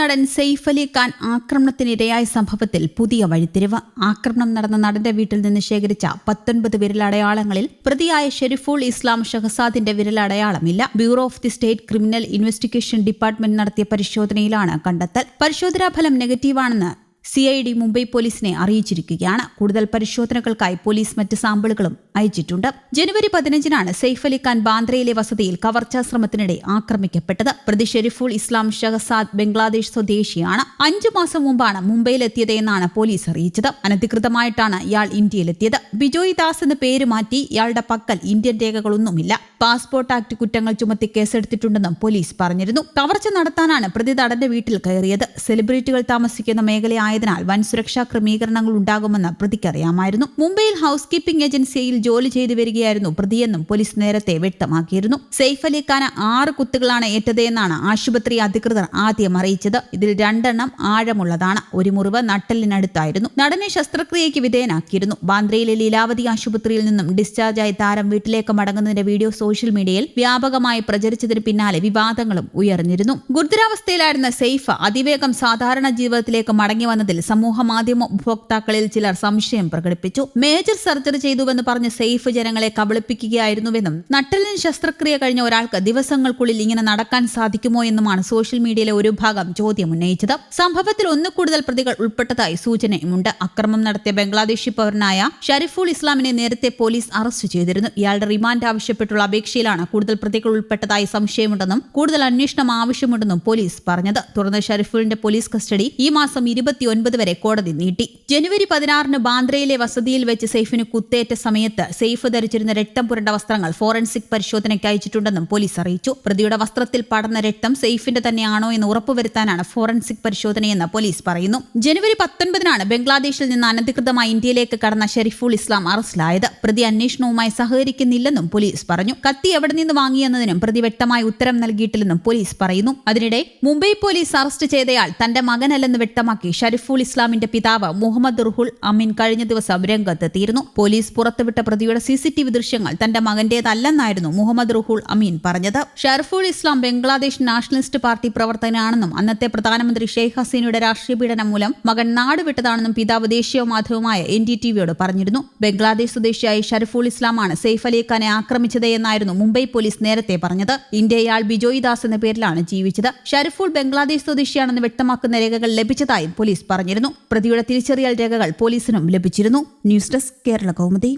നടൻ സെയ്ഫ് അലി ഖാൻ ആക്രമണത്തിനിരയായ സംഭവത്തിൽ പുതിയ വഴിത്തിരിവ്. ആക്രമണം നടന്ന നടന്റെ വീട്ടിൽ നിന്ന് ശേഖരിച്ച പത്തൊൻപത് വിരലടയാളങ്ങളിൽ പ്രതിയായ ഷെരിഫുൾ ഇസ്ലാം ഷഹസാദിന്റെ വിരലടയാളമില്ല. Bureau of the state criminal investigation department നടത്തിയ പരിശോധനയിലാണ് കണ്ടെത്തൽ. പരിശോധനാ ഫലം നെഗറ്റീവാണെന്ന് സി ഐ ഡി മുംബൈ പോലീസിനെ അറിയിച്ചിരിക്കുകയാണ്. കൂടുതൽ പരിശോധനകൾക്കായി പോലീസ് മറ്റ് സാമ്പിളുകളും അയച്ചിട്ടുണ്ട്. ജനുവരി പതിനഞ്ചിനാണ് സെയ്ഫ് അലി ഖാൻ ബാന്ദ്രയിലെ വസതിയിൽ കവർച്ചാ ശ്രമത്തിനിടെ ആക്രമിക്കപ്പെട്ടത്. പ്രതി ഷെരിഫുൾ ഇസ്ലാം ഷഹസാദ് ബംഗ്ലാദേശ് സ്വദേശിയാണ്. അഞ്ചു മാസം മുമ്പാണ് മുംബൈയിലെത്തിയത് എന്നാണ് പോലീസ് അറിയിച്ചത്. അനധികൃതമായിട്ടാണ് ഇയാൾ ഇന്ത്യയിലെത്തിയത്. ബിജോയ് ദാസ് എന്ന പേര് മാറ്റി ഇയാളുടെ പക്കൽ ഇന്ത്യൻ രേഖകളൊന്നുമില്ല. പാസ്പോർട്ട് ആക്ട് കുറ്റങ്ങൾ ചുമത്തി കേസെടുത്തിട്ടുണ്ടെന്നും പോലീസ് പറഞ്ഞിരുന്നു. കവർച്ച നടത്താനാണ് പ്രതി തടന്റെ വീട്ടിൽ കയറിയത്. സെലിബ്രിറ്റികൾ താമസിക്കുന്ന മേഖലയായതിനാൽ വൻ സുരക്ഷാ ക്രമീകരണങ്ങൾ ഉണ്ടാകുമെന്ന് പ്രതിക്കറിയാമായിരുന്നു മുംബൈയിൽ ഹൌസ് കീപ്പിംഗ് ഏജൻസിയിൽ ജോലി ചെയ്തു വരികയായിരുന്നു പ്രതിയെന്നും പോലീസ് നേരത്തെ വ്യക്തമാക്കിയിരുന്നു. സെയ്ഫ് അലി ഖാന് ആറ് കുത്തുകളാണ് ഏറ്റതെന്നാണ് ആശുപത്രി അധികൃതർ ആദ്യം അറിയിച്ചത്. ഇതിൽ രണ്ടെണ്ണം ആഴമുള്ളതാണ്. ഒരു മുറിവ് നട്ടലിനടുത്തായിരുന്നു നടനെ ശസ്ത്രക്രിയയ്ക്ക് വിധേയനാക്കിയിരുന്നു. ബാന്ദ്രയിലെ ലീലാവതി ആശുപത്രിയിൽ നിന്നും ഡിസ്ചാർജ് ആയി താരം വീട്ടിലേക്ക് മടങ്ങുന്നതിന്റെ വീഡിയോ സോഷ്യൽ മീഡിയയിൽ വ്യാപകമായി പ്രചരിച്ചതിന് പിന്നാലെ വിവാദങ്ങളും ഉയർന്നിരുന്നു. ഗുരുതരാവസ്ഥയിലായിരുന്ന സെയ്ഫ് അതിവേഗം സാധാരണ ജീവിതത്തിലേക്ക് മടങ്ങി വന്നതിൽ സമൂഹ മാധ്യമ ഉപഭോക്താക്കളിൽ ചിലർ സംശയം പ്രകടിപ്പിച്ചു. മേജർ സർജറി ചെയ്തുവെന്ന് പറഞ്ഞ് സെയ്ഫ് ജനങ്ങളെ കബളിപ്പിക്കുകയായിരുന്നുവെന്നും നട്ടലിന് ശസ്ത്രക്രിയ കഴിഞ്ഞ ഒരാൾക്ക് ദിവസങ്ങൾക്കുള്ളിൽ ഇങ്ങനെ നടക്കാൻ സാധിക്കുമോ എന്നുമാണ് സോഷ്യൽ മീഡിയയിലെ ഒരു ഭാഗം ചോദ്യം ഉന്നയിച്ചത്. സംഭവത്തിൽ ഒന്നു കൂടുതൽ പ്രതികൾ ഉൾപ്പെട്ടതായി സൂചനയുമുണ്ട്. അക്രമം നടത്തിയ ബംഗ്ലാദേശി പൗരനായ ഷരിഫുൾ ഇസ്ലാമിനെ നേരത്തെ പോലീസ് അറസ്റ്റ് ചെയ്തിരുന്നു. ഇയാളുടെ റിമാൻഡ് ആവശ്യപ്പെട്ടുള്ള അപേക്ഷയിലാണ് കൂടുതൽ പ്രതികൾ ഉൾപ്പെട്ടതായി സംശയമുണ്ടെന്നും കൂടുതൽ അന്വേഷണം ആവശ്യമുണ്ടെന്നും പോലീസ് പറഞ്ഞത്. തുടർന്ന് ഷരിഫുളിന്റെ പോലീസ് കസ്റ്റഡി ഈ മാസം ഇരുപത്തിയൊൻപത് വരെ കോടതി നീട്ടി. ജനുവരി പതിനാറിന് ബാന്ദ്രയിലെ വസതിയിൽ വെച്ച് സെയ്ഫിന് കുത്തേറ്റ സമയത്ത് സെയ്ഫ് ധരിച്ചിരുന്ന രക്തം പുരണ്ട വസ്ത്രങ്ങൾ ഫോറൻസിക് പരിശോധനയ്ക്ക് അയച്ചിട്ടുണ്ടെന്നും പോലീസ് അറിയിച്ചു. പ്രതിയുടെ വസ്ത്രത്തിൽ പടർന്ന രക്തം സെയ്ഫിന്റെ തന്നെയാണോ എന്ന് ഉറപ്പുവരുത്താനാണ് ഫോറൻസിക് പരിശോധനയെന്ന് പോലീസ് പറയുന്നു. ജനുവരി പത്തൊൻപതിനാണ് ബംഗ്ലാദേശിൽ നിന്ന് അനധികൃതമായി ഇന്ത്യയിലേക്ക് കടന്ന ഷെരീഫുൾ ഇസ്ലാം അറസ്റ്റിലായത്. പ്രതി അന്വേഷണവുമായി സഹകരിക്കുന്നില്ലെന്നും പോലീസ് പറഞ്ഞു. കത്തി എവിടെ നിന്ന് വാങ്ങിയെന്നതിനും പ്രതി വ്യക്തമായ ഉത്തരം നൽകിയിട്ടില്ലെന്നും പോലീസ് പറയുന്നു. അതിനിടെ മുംബൈ പോലീസ് അറസ്റ്റ് ചെയ്തയാൾ തന്റെ മകനല്ലെന്ന് വ്യക്തമാക്കി ഷരിഫുൾ ഇസ്ലാമിന്റെ പിതാവ് മുഹമ്മദ് റുഹുൽ അമീൻ കഴിഞ്ഞ ദിവസം രംഗത്തെത്തിയിരുന്നു. പോലീസ് പുറത്തുവിട്ട പ്രതിയുടെ സിസിടിവി ദൃശ്യങ്ങൾ തന്റെ മകന്റേതല്ലെന്നായിരുന്നു മുഹമ്മദ് റുഹുൽ അമീൻ പറഞ്ഞത്. ഷർഫുൽ ഇസ്ലാം ബംഗ്ലാദേശ് നാഷണലിസ്റ്റ് പാർട്ടി പ്രവർത്തകനാണെന്നും അന്നത്തെ പ്രധാനമന്ത്രി ഷെയ്ഖ് ഹസീനയുടെ രാഷ്ട്രീയ പീഡനം മൂലം മകൻ നാടുവിട്ടതാണെന്നും പിതാവ് ദേശീയ മാധ്യമമായ എൻ ഡി ടിവിയോട് പറഞ്ഞിരുന്നു. ബംഗ്ലാദേശ് സ്വദേശിയായ ഷെർഫുൾ ഇസ്ലാമാണ് സെയ്ഫ് അലി ഖാനെ ആക്രമിച്ചത് എന്നായിരുന്നു മുംബൈ പോലീസ് നേരത്തെ പറഞ്ഞത്. ഇന്ത്യയാൾ ബിജോയ് ദാസ് എന്ന പേരിലാണ് ജീവിച്ചത്. ഷരിഫുൾ ബംഗ്ലാദേശ് സ്വദേശിയാണെന്ന് വ്യക്തമാക്കുന്ന രേഖകൾ ലഭിച്ചതായും പോലീസ് പറഞ്ഞിരുന്നു. പ്രതിയുടെ തിരിച്ചറിയൽ രേഖകൾ പോലീസിനും ലഭിച്ചിരുന്നു. News desk Kerala Kaumudi.